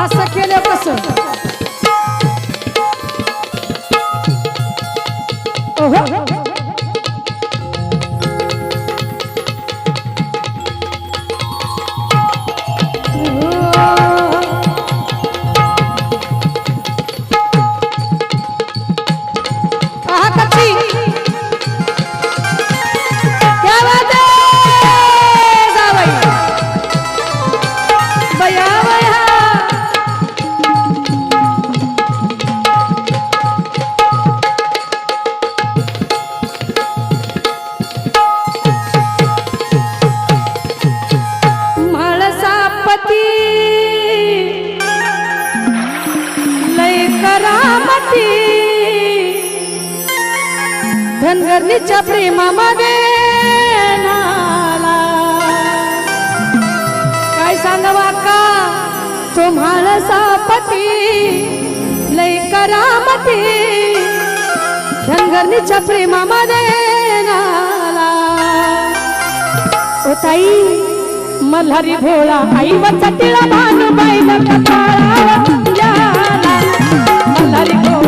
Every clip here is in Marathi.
असं केल्यापासून हो मुलीच्या प्रेमामध्ये काय सांगा का तुम्हाला सापती लय करामती. धनगरणीच्या प्रेमामध्ये ओ ताई मल्हारी भोळा आई वचा तिळा भानू बाई नका मल्हारी भोळा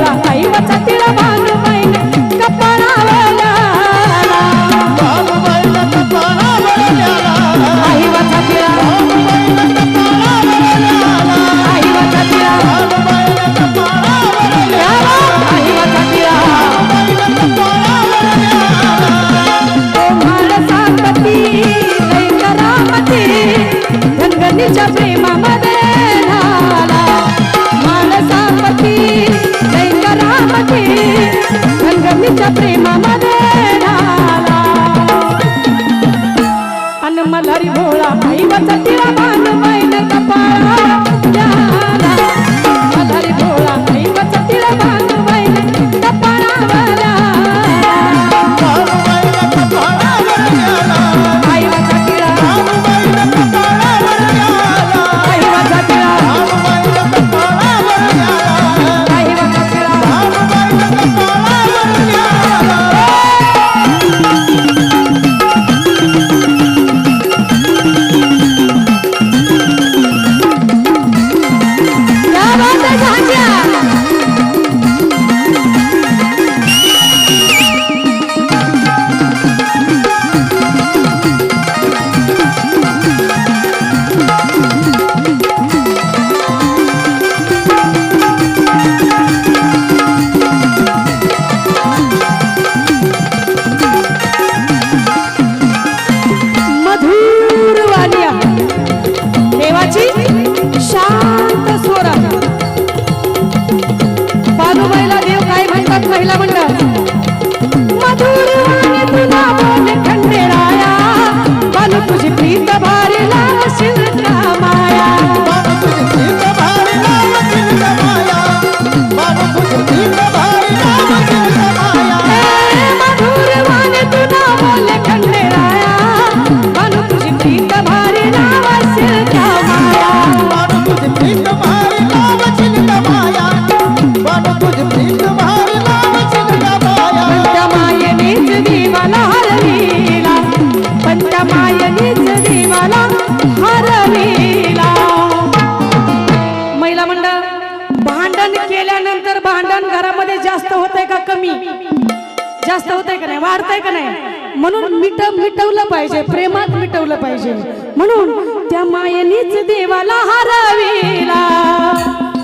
आहे का नाही? म्हणून मिट मिटवलं पाहिजे प्रेमात मिटवलं पाहिजे. म्हणून त्या मायेनीच देवाला हरविला.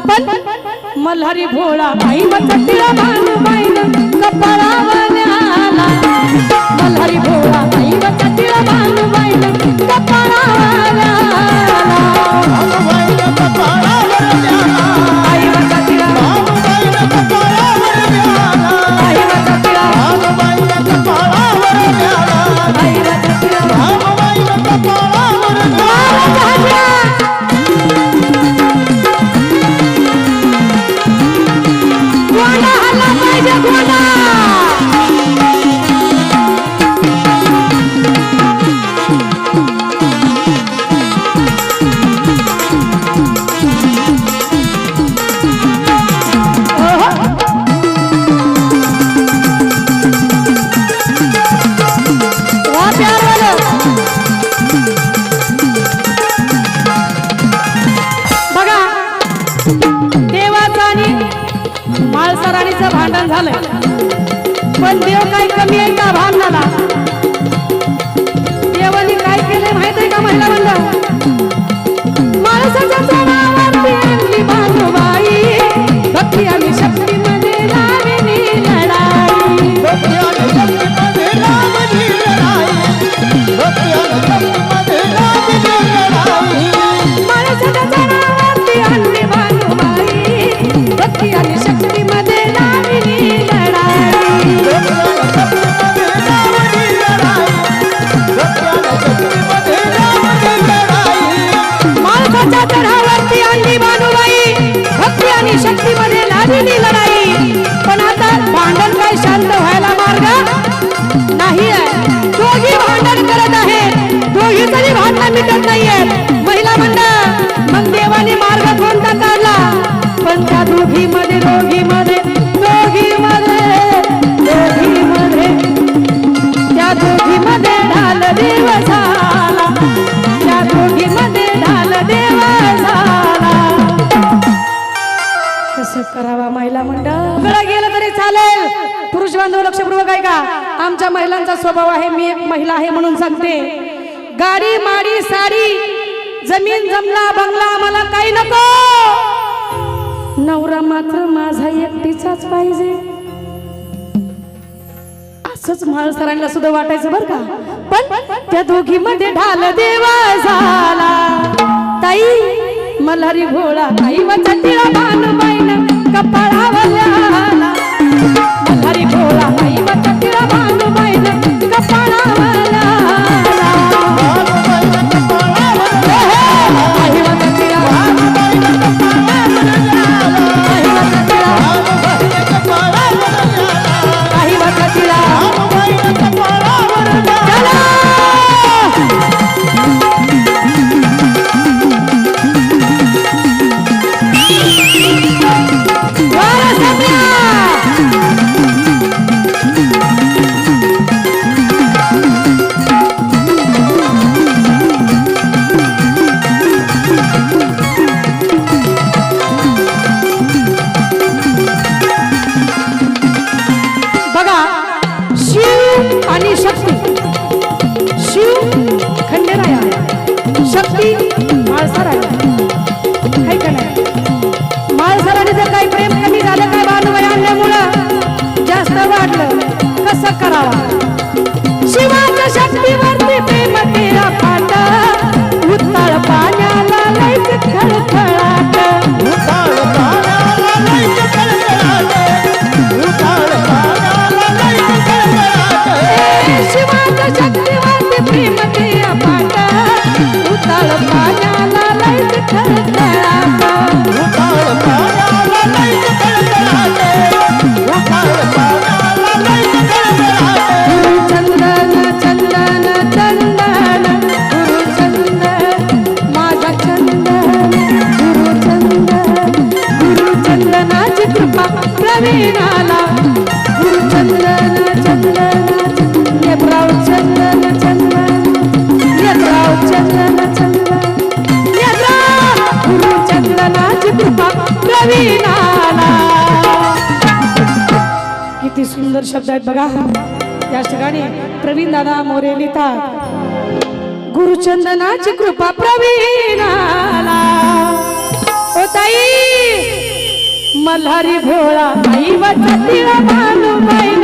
पण मल्हारी भोळा बाई मतला बाईन कपाळावर मल्हारी भोळा बाई मतला बाईन कपाळावर Vale. vale. तरी मिटत नाहीयेत. महिला मंडळ मग देवाने मार्ग कोणता काढला? पण त्या दोघी मध्ये दोघी मध्ये दोघी मध्ये दोघी मध्ये त्या दोघी मध्ये ढाल देव झाला. त्या दोघी मध्ये ढाल देव झाला. कसं करावा महिला मंडळ? गेलं तरी चालेल. पुरुष बांधव लक्षपूर्वक आहे का आमच्या महिलांचा स्वभाव आहे मी एक महिला आहे म्हणून सांगते. गाडी माडी साडी जमीन जमला बंगला मला काही नको. नवरा मात्र माझा एकटीचाच पाहिजे. असंच माळ सरांना सुद्धा वाटायचं बर का? पण त्या दोघी मध्ये ढाल देवा झाला. ताई मल्हारी भोळा ताई वाचा तिळा मान बाईन मला मल्हारी भोळा ताई वाचा तिळा मान बाईन कपाळावला शक्ती माळसाराया काय का नाही? माळसाराने जर काही प्रेम कमी झालं काय बांधवाय आणल्यामुळं? जास्त वाढलं. कसं करावा? शिवाच्या शक्तीवर शब्द आहेत बघा. या ठिकाणी प्रवीण दादा मोरे लिहितात गुरुचंदनाची कृपा प्रवीणाला ओ ताई मल्हारी भोळा आई वाचा तिळा बाईन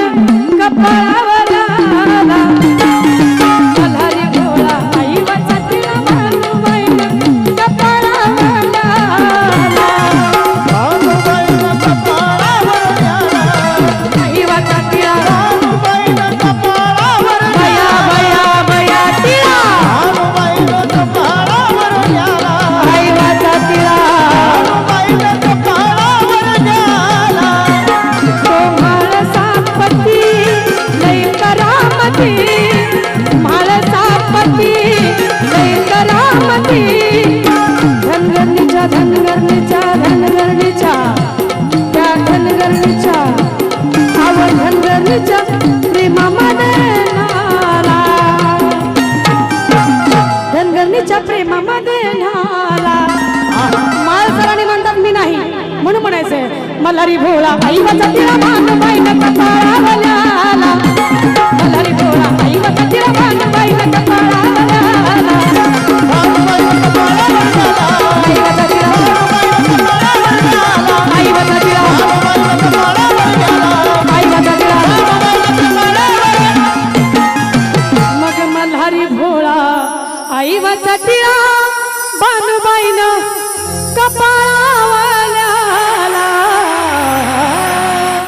कपाळावला मल्हारी भोळा आई वाचा तिला भानबाईनं कपाळावल्याला मल्हारी